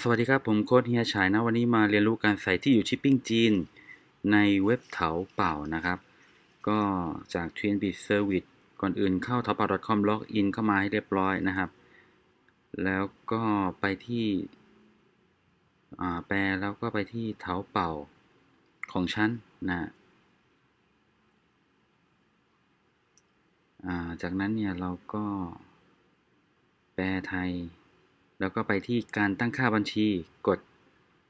สวัสดีครับ ผมโค้ดเฮียฉายนะ วันนี้มาเรียนรู้การใส่ที่อยู่ชิปปิ้งจีน ในเว็บเถาเป่านะครับ ก็จาก TNB Service ก่อนอื่นเข้า t a o p a o com ล็อกอินเข้ามาให้เรียบร้อยนะครับ แล้วก็ไปที่แปลแล้วก็ไปที่เถาเป่าของฉันนะจากนั้นเนี่ยเราก็แปลไทย แล้วก็ไปที่การตั้งค่าบัญชีกด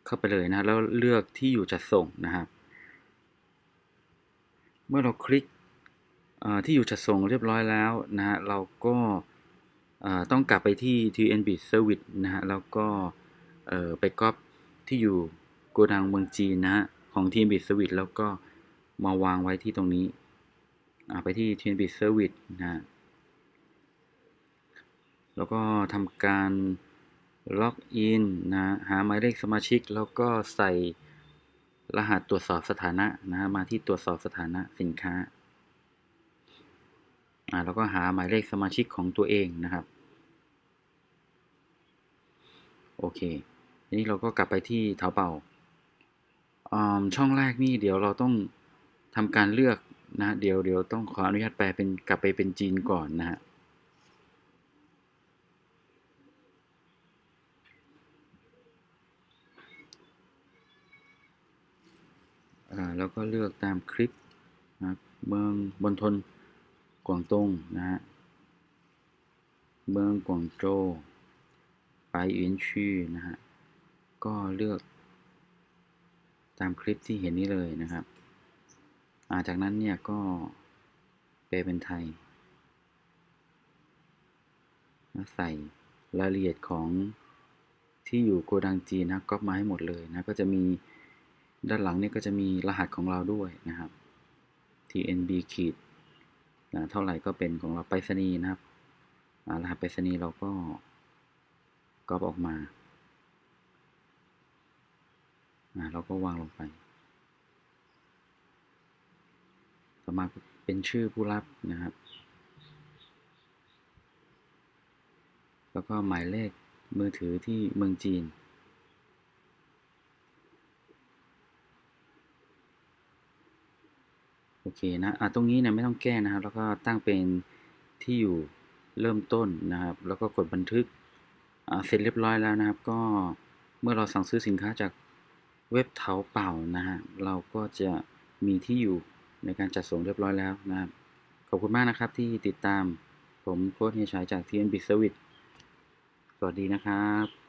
เข้าไปเลยนะแล้วเลือกที่อยู่จัดส่งนะครับ เมื่อเราคลิกที่อยู่จัดส่งเรียบร้อยแล้วนะฮะเราก็ต้องกลับไปที่ TNB Service นะฮะแล้วก็ไปก๊อปที่อยู่โกดังเมืองจีนนะฮะของ TNB Service แล้วก็มาวางไว้ที่ตรงนี้ไปที่ TNB Service นะฮะแล้วก็ทำการ ล็อกอินนะหาหมายเลขสมาชิก แล้วก็ใส่รหัสตรวจสอบสถานะนะฮะมาที่ตรวจสอบสถานะสินค้าอ่าแล้วก็หาหมายเลขสมาชิกของตัวเองนะครับ โอเคทีนี้เราก็กลับไปที่เถาเป่าอ่าช่องแรกนี่เดี๋ยวเราต้องทำการเลือกนะ เดี๋ยวเดี๋ยวต้องขออนุญาตแปลเป็นกลับไปเป็นจีนก่อนนะฮะ อ่า แล้วก็เลือกตามคลิปนะครับเมืองบนทนกวางตงนะฮะเมืองกวางโจวไปหวินชี่นะฮะก็เลือกตามคลิปที่เห็นนี้เลยนะครับาจากนั้นเนี่ยก็แปลเป็นไทยใส่รายละเอียดของที่อยู่โกดังจีนนะก๊อปมาให้หมดเลยนะก็จะมี ด้านหลังเนี่ยก็จะมีรหัสของเราด้วยนะครับ TNB ขีดนะเท่าไหร่ก็เป็นของเราไปรษณีย์นะครับรหัสไปรษณีย์เราก็ก๊อปออกมาเราก็วางลงไป ต่อมาเป็นชื่อผู้รับนะครับ แล้วก็หมายเลขมือถือที่เมืองจีน โอเคนะอะตรงนี้เนี่ยไม่ต้องแก้นะครับ แล้วก็ตั้งเป็นที่อยู่เริ่มต้นนะครับ แล้วก็กดบันทึกอ่าเสร็จเรียบร้อยแล้วนะครับ ก็เมื่อเราสั่งซื้อสินค้าจากเว็บเถาเป่านะฮะเราก็จะมีที่อยู่ในการจัดส่งเรียบร้อยแล้วนะครับ ขอบคุณมากนะครับที่ติดตามผมโค้ชเฮียชัยจาก TNB Service สวัสดีนะครับ